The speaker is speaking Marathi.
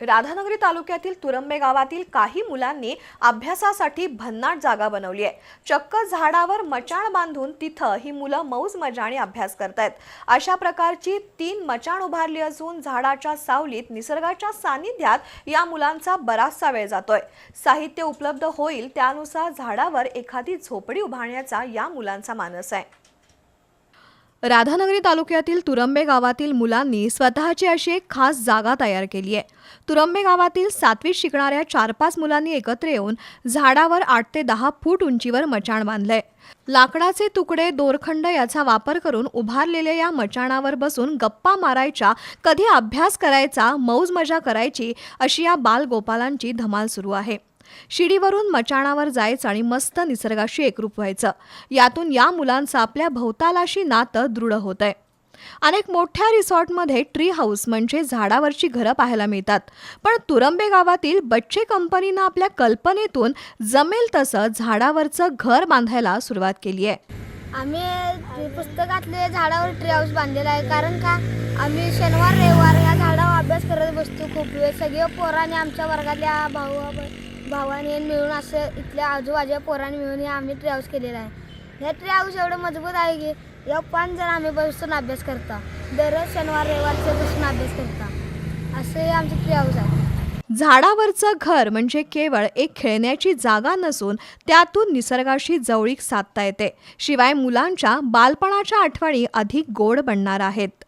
राधानगरी तालुक्यातील तुरंबे गावातील काही मुलांनी अभ्यासासाठी भन्नाट जागा बनवली आहे. चक्क झाडावर मचाण बांधून तिथं ही मुलं मौज मजाने अभ्यास करतायत. अशा प्रकारची तीन मचाण उभारली असून झाडाच्या सावलीत निसर्गाच्या सानिध्यात या मुलांचा बराचसा वेळ जातोय. साहित्य उपलब्ध होईल त्यानुसार झाडावर एखादी झोपडी उभारण्याचा या मुलांचा मानस आहे. राधानगरी तालुक्यातील तुरंबे गावातील मुलांनी स्वतःची अशी एक खास जागा तयार केली आहे. तुरंबे गावातील सातवीत शिकणाऱ्या चार पाच मुलांनी एकत्र येऊन झाडावर आठ ते दहा फूट उंचीवर मचाण बांधलंय. लाकडाचे तुकडे दोरखंड याचा वापर करून उभारलेल्या या मचाणावर बसून गप्पा मारायच्या कधी अभ्यास करायचा मौज मजा करायची अशी या बालगोपालांची धमाल सुरू आहे. शिडीवरून मचाणावर जायचं आणि मस्त निसर्गाशी एकरूप व्हायचं. यातून या मुलांचं आपल्या भोवतालाशी नातं दृढ होत आहे अनेक मोठ्या रिसॉर्टमध्ये ट्री हाऊस म्हणजे झाडावरची घरं पाहायला मिळतात. पण तुरंबे गावातील बच्चे कंपनीनं आपल्या कल्पनेतून जमेल तसं झाडावरचं घर बांधायला सुरुवात केली आहे. आम्ही पुस्तकातले झाडावर ट्री हाऊस बांधलेला आहे. कारण का? आम्ही शनिवार रविवार या झाडावर अभ्यास करत बसतो खूप वेळ. सगळे पोराने आमच्या वर्गातल्या भाऊ भावाने मिळून असं इथल्या आजूबाजूच्या पोरांनी मिळून हे आम्ही ट्रॅव्हल्स केलेलं केलेला आहे. हे ट्रॅव्हल्स एवढं मजबूत आहे की या पाच जण आम्ही बसून अभ्यास करता. दररोज शनिवार रविवारचं बसून अभ्यास करता. असं हे आमचं ट्रॅव्हल्स आहे. झाडावरचं घर म्हणजे केवळ एक खेळण्याची जागा नसून त्यातून निसर्गाशी जवळीक साधता येते. शिवाय मुलांच्या बालपणाच्या आठवणी अधिक गोड बनणार आहेत.